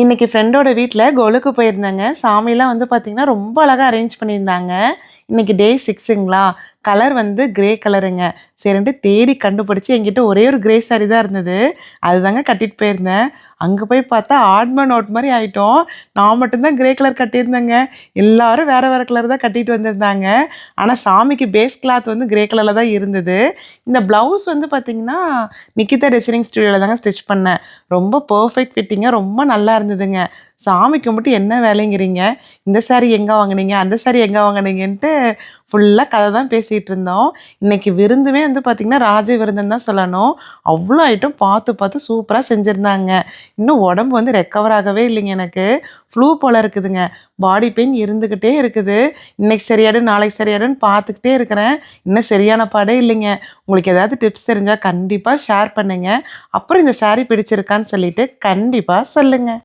இன்னைக்கு ஃப்ரெண்டோட வீட்டில் கொலுக்கு போயிருந்தாங்க. சாமிலாம் வந்து பார்த்திங்கன்னா ரொம்ப அழகாக அரேஞ்ச் பண்ணியிருந்தாங்க. இன்னைக்கு டே சிக்ஸுங்களா கலர் வந்து கிரே கலருங்க சரின்ட்டு தேடி கண்டுபிடிச்சி என்கிட்ட ஒரே ஒரு கிரே சாரி தான் இருந்தது. அதுதாங்க கட்டிட்டு போயிருந்தேன். அங்கே போய் பார்த்தா ஆட்மன் நோட் மாதிரி ஆகிட்டோம் நான் மட்டும்தான் கிரே கலர் கட்டியிருந்தேங்க. எல்லாரும் வேறு வேறு கலர் தான் கட்டிட்டு வந்திருந்தாங்க. ஆனால் சாமிக்கு பேஸ் கிளாத் வந்து கிரே கலரில் தான் இருந்தது. இந்த ப்ளவுஸ் வந்து பார்த்திங்கன்னா நிக்கிதா டிசைனிங் ஸ்டுடியோவில் தாங்க ஸ்டிச் பண்ணேன். ரொம்ப பர்ஃபெக்ட் ஃபிட்டிங்காக ரொம்ப நல்லா இருந்ததுங்க. சாமிக்கு மட்டும் என்ன வேலைங்கிறீங்க? இந்த சாரி எங்கே வாங்குனீங்க? அந்த சாரி எங்கே வாங்குனீங்கன்ட்டு ஃபுல்லாக கதை தான் பேசிகிட்டு இருந்தோம். இன்னைக்கு விருந்துமே வந்து பார்த்திங்கன்னா ராஜ விருந்துன்னு தான் சொல்லணும். அவ்வளோ ஐட்டம் பார்த்து பார்த்து சூப்பராக செஞ்சுருந்தாங்க. இன்னும் உடம்பு வந்து ரெக்கவர் ஆகவே இல்லைங்க எனக்கு. ஃப்ளூ போல் இருக்குதுங்க. பாடி பெயின் இருந்துக்கிட்டே இருக்குது. இன்றைக்கி சரியாடும் நாளைக்கு சரியாடுன்னு பார்த்துக்கிட்டே இருக்கிறேன். இன்னும் சரியான பாடே இல்லைங்க. உங்களுக்கு ஏதாவது டிப்ஸ் தெரிஞ்சால் கண்டிப்பாக ஷேர் பண்ணுங்கள் அப்புறம் இந்த சாரீ பிடிச்சிருக்கான்னு சொல்லிட்டு கண்டிப்பாக சொல்லுங்கள்